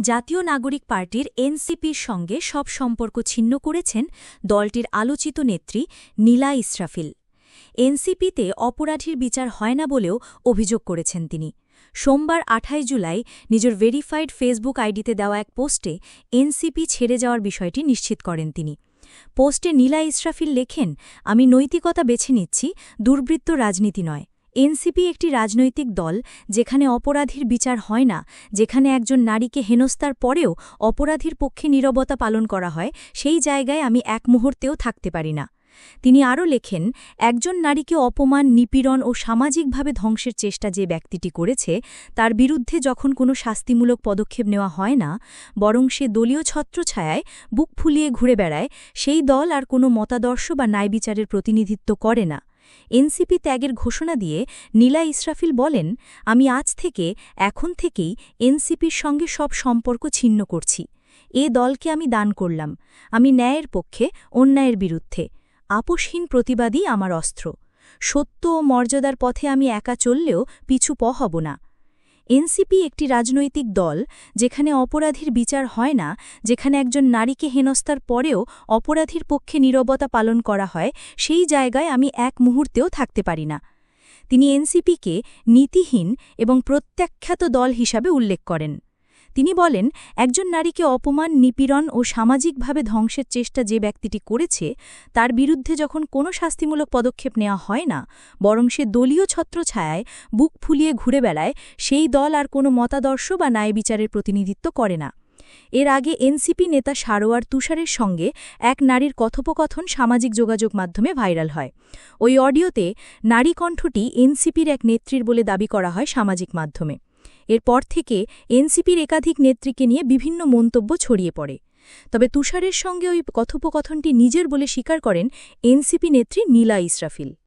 জাতীয় নাগরিক পার্টির এনসিপির সঙ্গে সব সম্পর্ক ছিন্ন করেছেন দলটির আলোচিত নেত্রী নীলা ইসরাফিল। এনসিপিতে অপরাধীর বিচার হয় না বলেও অভিযোগ করেছেন তিনি। সোমবার আঠাই জুলাই নিজের ভেরিফাইড ফেসবুক আইডিতে দেওয়া এক পোস্টে এনসিপি ছেড়ে যাওয়ার বিষয়টি নিশ্চিত করেন তিনি। পোস্টে নীলা ইসরাফিল লেখেন, আমি নৈতিকতা বেছে নিচ্ছি, দুর্বৃত্ত রাজনীতি নয়। এনসিপি একটি রাজনৈতিক দল যেখানে অপরাধীর বিচার হয় না, যেখানে একজন নারীকে হেনস্তার পরেও অপরাধীর পক্ষে নীরবতা পালন করা হয়, সেই জায়গায় আমি এক মুহূর্তেও থাকতে পারি না। তিনি আরও লেখেন, একজন নারীকে অপমান, নিপীড়ন ও সামাজিকভাবে ধ্বংসের চেষ্টা যে ব্যক্তিটি করেছে, তার বিরুদ্ধে যখন কোনো শাস্তিমূলক পদক্ষেপ নেওয়া হয় না, বরং সে দলীয় ছত্রছায়ায় বুক ফুলিয়ে ঘুরে বেড়ায়, সেই দল আর কোনো মতাদর্শ বা ন্যায়বিচারের প্রতিনিধিত্ব করে না। এনসিপি ত্যাগের ঘোষণা দিয়ে নীলা ইসরাফিল বলেন, আমি আজ থেকে, এখন থেকেই এনসিপির সঙ্গে সব সম্পর্ক ছিন্ন করছি। এ দলকে আমি দান করলাম। আমি ন্যায়ের পক্ষে, অন্যায়ের বিরুদ্ধে। আপোষহীন প্রতিবাদী আমার অস্ত্র। সত্য ও মর্যাদার পথে আমি একা চললেও পিছু প হব না। এনসিপি একটি রাজনৈতিক দল যেখানে অপরাধীর বিচার হয় না, যেখানে একজন নারীকে হেনস্তার পরেও অপরাধীর পক্ষে নীরবতা পালন করা হয়, সেই জায়গায় আমি এক মুহূর্তেও থাকতে পারি না। তিনি এনসিপিকে নীতিহীন এবং প্রত্যাখ্যাত দল হিসাবে উল্লেখ করেন। তিনি বলেন, একজন নারীকে অপমান, নিপীড়ন ও সামাজিকভাবে ধ্বংসের চেষ্টা যে ব্যক্তিটি করেছে, তার বিরুদ্ধে যখন কোনো শাস্তিমূলক পদক্ষেপ নেওয়া হয় না, বরং সে দলীয় ছত্রছায়ায় বুক ফুলিয়ে ঘুরে বেড়ায়, সেই দল আর কোনো মতাদর্শ বা ন্যায় বিচারের প্রতিনিধিত্ব করে না। এর আগে এনসিপি নেতা সারোয়ার তুষারের সঙ্গে এক নারীর কথোপকথন সামাজিক যোগাযোগ মাধ্যমে ভাইরাল হয়। ওই অডিওতে নারী কণ্ঠটি এনসিপির এক নেত্রীর বলে দাবি করা হয় সামাজিক মাধ্যমে। এরপর থেকে এনসিপির একাধিক নেত্রীকে নিয়ে বিভিন্ন মন্তব্য ছড়িয়ে পড়ে। তবে তুষারের সঙ্গে ওই কথোপকথনটি নিজের বলে স্বীকার করেন এনসিপি নেত্রী নীলা ইসরাফিল।